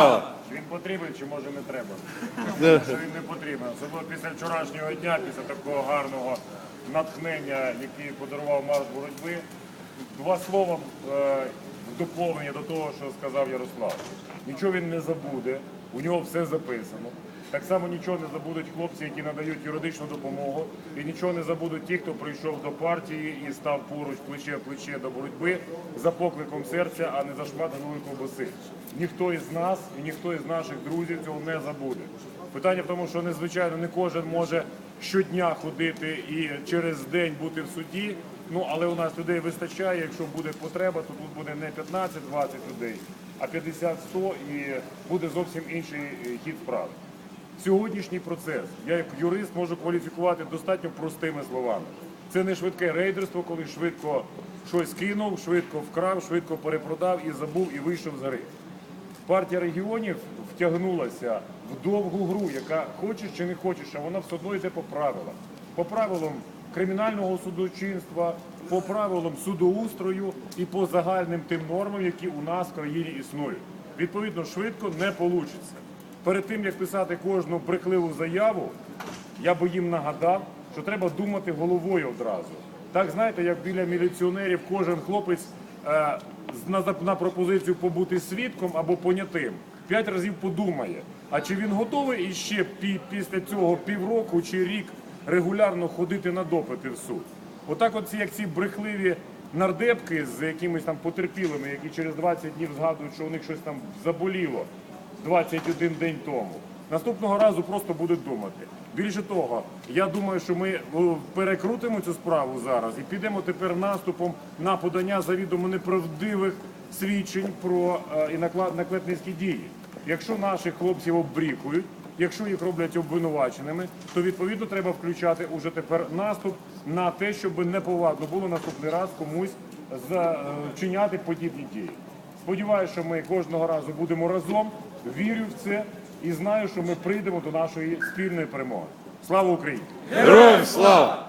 слава! Він потрібен чи може не треба? Що він не потрібен. Особливо після вчорашнього дня, після такого гарного натхнення, який подарував марш боротьби. Два слова е, в доповнення до того, що сказав Ярослав. Нічого він не забуде, у нього все записано. Так само нічого не забудуть хлопці, які надають юридичну допомогу, і нічого не забудуть ті, хто прийшов до партії і став поруч плече плече до боротьби за покликом серця, а не за шмат гнилої ковбаси. Ніхто із нас і ніхто із наших друзів цього не забуде. Питання в тому, що незвичайно не кожен може щодня ходити і через день бути в суді. Ну але у нас людей вистачає. Якщо буде потреба, то тут буде не 15-20 людей, а 50-100 і буде зовсім інший хід справи. Сьогоднішній процес я як юрист можу кваліфікувати достатньо простими словами. Це не швидке рейдерство, коли швидко щось кинув, швидко вкрав, швидко перепродав і забув і вийшов за рейд. Партія регіонів втягнулася в довгу гру, яка хочеш чи не хочеш, а вона все одно йде по правилам. По правилам кримінального судочинства, по правилам судоустрою і по загальним тим нормам, які у нас в країні існують. Відповідно, швидко не вийде. Перед тим як писати кожну брехливу заяву, я би їм нагадав, що треба думати головою одразу. Так знаєте, як біля міліціонерів кожен хлопець е, на, на пропозицію побути свідком або понятим п'ять разів подумає. А чи він готовий іще пі, після цього півроку чи рік регулярно ходити на допити в суд? Отак, от як ці брехливі нардепки з якимись там потерпілими, які через 20 днів згадують, що у них щось там заболіло. 21 день тому. Наступного разу просто будуть думати. Більше того, я думаю, що ми перекрутимо цю справу зараз і підемо тепер наступом на подання завідомо неправдивих свідчень про е, і наклепницькі дії. Якщо наших хлопців обрікують, якщо їх роблять обвинуваченими, то відповідно треба включати уже тепер наступ на те, щоб неповадно було наступний раз комусь е, вчиняти подібні дії. Сподіваюся, що ми кожного разу будемо разом. Вірю в це і знаю, що ми прийдемо до нашої спільної перемоги. Слава Україні! Героям слава!